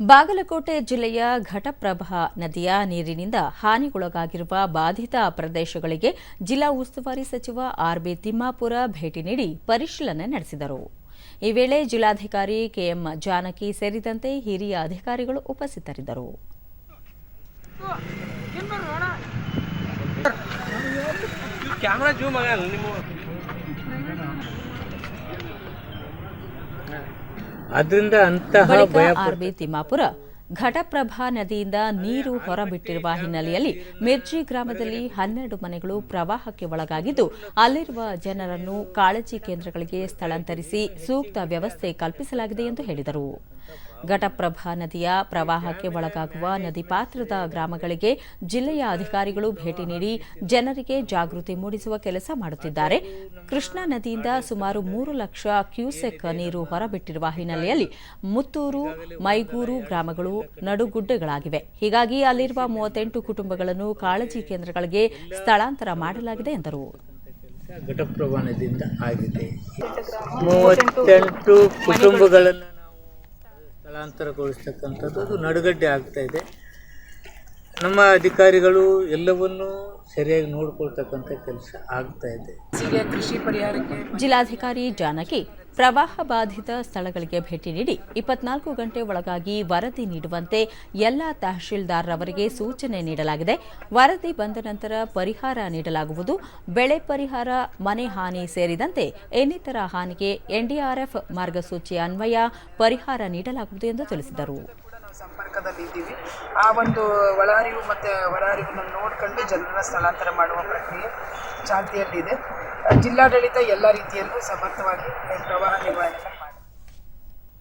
ಬಾಗಲಕೋಟೆ ಜಿಲ್ಲೆಯ ಘಟಪ್ರಭಾ ನದಿಯ ನೀರಿನಿಂದ ಹಾನಿಗೊಳಗಾಗಿರುವ ಬಾಧಿತ ಪ್ರದೇಶಗಳಿಗೆ ಜಿಲ್ಲಾ ಉಸ್ತುವಾರಿ ಸಚಿವ ಆರ್ಬಿ ತಿಮ್ಮಾಪುರ ಭೇಟಿ ನೀಡಿ ಪರಿಶೀಲನೆ ನಡೆಸಿದರು. ಈ ವೇಳೆ ಜಿಲ್ಲಾಧಿಕಾರಿ ಕೆಎಂ ಜಾನಕಿ ಸೇರಿದಂತೆ ಹಿರಿಯ ಅಧಿಕಾರಿಗಳು ಉಪಸ್ಥಿತರಿದ್ದರು. ಅದರಿಂದ ಅಂತಹ ಆರ್ಬಿ ತಿಮ್ಮಾಪುರ ಘಟಪ್ರಭಾ ನದಿಯಿಂದ ನೀರು ಹೊರಬಿಟ್ಟಿರುವ ಹಿನ್ನೆಲೆಯಲ್ಲಿ ಮಿರ್ಜಿ ಗ್ರಾಮದಲ್ಲಿ ಹನ್ನೆರಡು ಮನೆಗಳು ಪ್ರವಾಹಕ್ಕೆ ಒಳಗಾಗಿದ್ದು ಅಲ್ಲಿರುವ ಜನರನ್ನು ಕಾಳಜಿ ಕೇಂದ್ರಗಳಿಗೆ ಸ್ಥಳಾಂತರಿಸಿ ಸೂಕ್ತ ವ್ಯವಸ್ಥೆ ಕಲ್ಪಿಸಲಾಗಿದೆ ಎಂದು ಹೇಳಿದರು. ಘಟಪ್ರಭಾ ನದಿಯ ಪ್ರವಾಹಕ್ಕೆ ಒಳಗಾಗುವ ನದಿ ಪಾತ್ರದ ಗ್ರಾಮಗಳಿಗೆ ಜಿಲ್ಲೆಯ ಅಧಿಕಾರಿಗಳು ಭೇಟಿ ನೀಡಿ ಜನರಿಗೆ ಜಾಗೃತಿ ಮೂಡಿಸುವ ಕೆಲಸ ಮಾಡುತ್ತಿದ್ದಾರೆ. ಕೃಷ್ಣಾ ನದಿಯಿಂದ ಸುಮಾರು ಮೂರು ಲಕ್ಷ ಕ್ಯೂಸೆಕ್ ನೀರು ಹೊರಬಿಟ್ಟಿರುವ ಹಿನ್ನೆಲೆಯಲ್ಲಿ ಮುತ್ತೂರು, ಮೈಗೂರು ಗ್ರಾಮಗಳು ನಡುಗುಡ್ಡೆಗಳಾಗಿವೆ. ಹೀಗಾಗಿ ಅಲ್ಲಿರುವ ಮೂವತ್ತೆಂಟು ಕುಟುಂಬಗಳನ್ನು ಕಾಳಜಿ ಕೇಂದ್ರಗಳಿಗೆ ಸ್ಥಳಾಂತರ ಮಾಡಲಾಗಿದೆ ಎಂದರು. ಘಟಪ್ರಭಾ ನದಿಯಿಂದ ಆಗಿದೆ. ಮೂವತ್ತೆಂಟು ಕುಟುಂಬಗಳನ್ನು ಸ್ಥಳಾಂತರಗೊಳಿಸ್ತಕ್ಕಂಥದ್ದು ಅದು ನಡುಗಡ್ಡೆ ಆಗ್ತಾ ಇದೆ. ನಮ್ಮ ಅಧಿಕಾರಿಗಳು ಎಲ್ಲವನ್ನೂ ಸರಿಯಾಗಿ ನೋಡ್ಕೊಳ್ತಕ್ಕಂಥ ಕೆಲಸ ಆಗ್ತಾ ಇದೆ. ಜಿಲ್ಲಾಧಿಕಾರಿ ಜಾನಕಿ ಪ್ರವಾಹ ಬಾಧಿತ ಸ್ಥಳಗಳಿಗೆ ಭೇಟಿ ನೀಡಿ ಇಪ್ಪತ್ನಾಲ್ಕು ಗಂಟೆ ಒಳಗಾಗಿ ವರದಿ ನೀಡುವಂತೆ ಎಲ್ಲ ತಹಶೀಲ್ದಾರ್ರವರಿಗೆ ಸೂಚನೆ ನೀಡಲಾಗಿದೆ. ವರದಿ ಬಂದ ನಂತರ ಪರಿಹಾರ ನೀಡಲಾಗುವುದು. ಬೆಳೆ ಪರಿಹಾರ, ಮನೆ ಹಾನಿ ಸೇರಿದಂತೆ ಇನ್ನಿತರ ಹಾನಿಗೆ ಎನ್ಡಿಆರ್ಎಫ್ ಮಾರ್ಗಸೂಚಿ ಅನ್ವಯ ಪರಿಹಾರ ನೀಡಲಾಗುವುದು ಎಂದು ತಿಳಿಸಿದರು. ಸಂಪರ್ಕದಲ್ಲಿದ್ದೀವಿ ಆ ಒಂದು ಒಳಹರಿವು ಮತ್ತು ಹೊರಹರಿವನ್ನು ನೋಡ್ಕೊಂಡು ಜನರನ್ನ ಸ್ಥಳಾಂತರ ಮಾಡುವ ಪ್ರಕ್ರಿಯೆ ಚಾಲ್ತಿಯಲ್ಲಿದೆ. ಜಿಲ್ಲಾಡಳಿತ ಎಲ್ಲ ರೀತಿಯಲ್ಲೂ ಸಮರ್ಥವಾಗಿ ಪ್ರವಾಹ ನಿರ್ವಹಣೆ